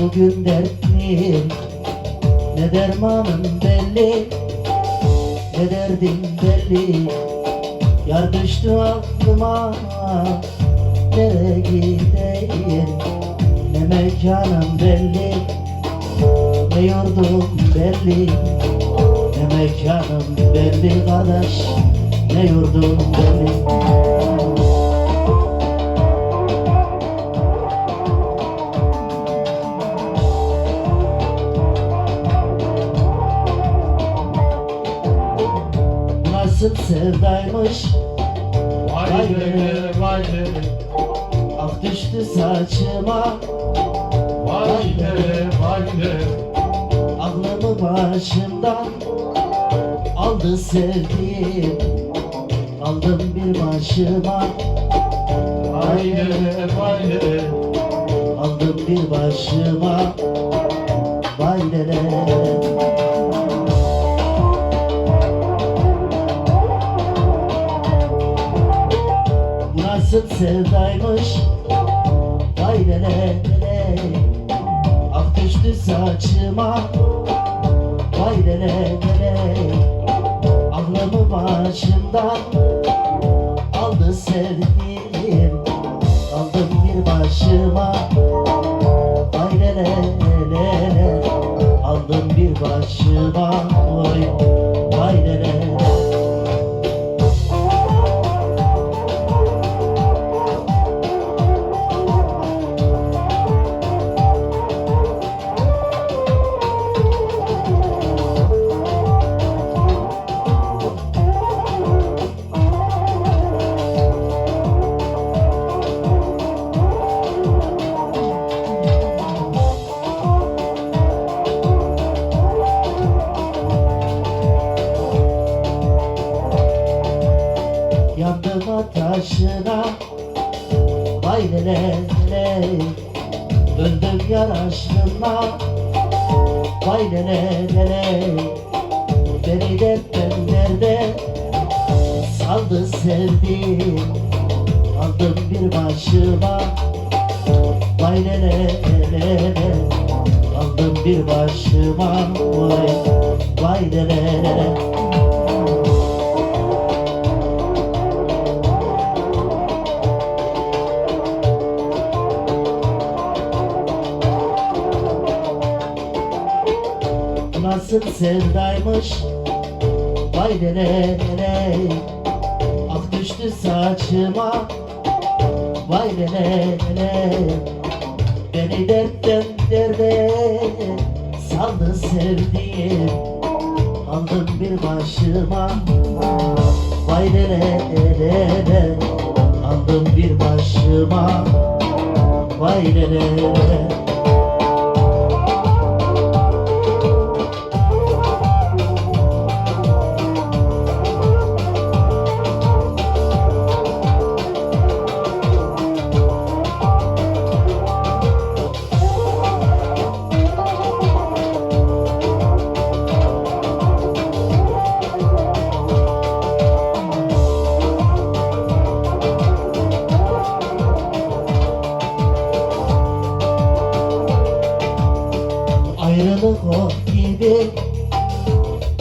Bugün dertliyim Ne dermanım belli Ne derdim belli. Yar düştü aklıma Nereye gideyim Ne mekanım belli Ne yurdum belli Ne mekanım belli. Kardeş Ne yurdum belli Nasıl sevdaymış. Vay dede vay dede Ah düştü saçıma. Vay dede vay dede Aklımı başımdan Aldı sevdiğim. Aldım bir başıma. Vay dede vay dede Aldım bir başıma Nasıl sevdaymış. Vay lele lele Ah düştü saçıma. Vay lele lele Aklımı başımdan Aldı sevdiğim. Aldım bir başıma. Vay lele lele Aldım bir başıma ateşine Vay lele lele Öldüm yar aşkına Vay lele lele Beni dertten nerede Saldı sevdiğim. Aldım bir başıma. Vay lele lele Aldım bir başıma. Vay Nasıl sevdaymış. Vay lele lele Ah düştü saçıma. Vay lele lele Beni dertten derde Saldı sevdiğim. Aldım bir başıma. Vay lele lele Aldım bir başıma. Vay lele lele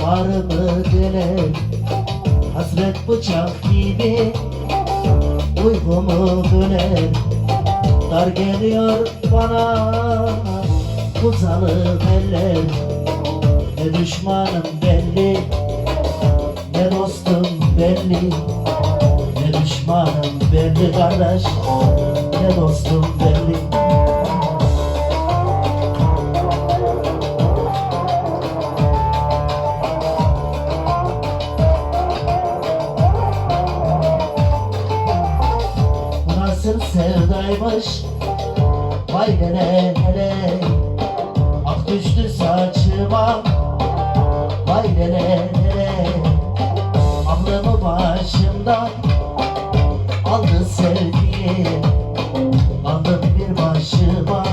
Var mı Hasret bıçak gibi Uykumu böler Dar geliyor bana Bu zalim eller Ne düşmanım belli Ne dostum belli. Ne düşmanım belli kardeş Ne dostum belli sevdaymış. Vay nere nere Ak düştü saçıma. Vay nere nere Aklımı başımdan Aldı sevgi Aldım bir başıma.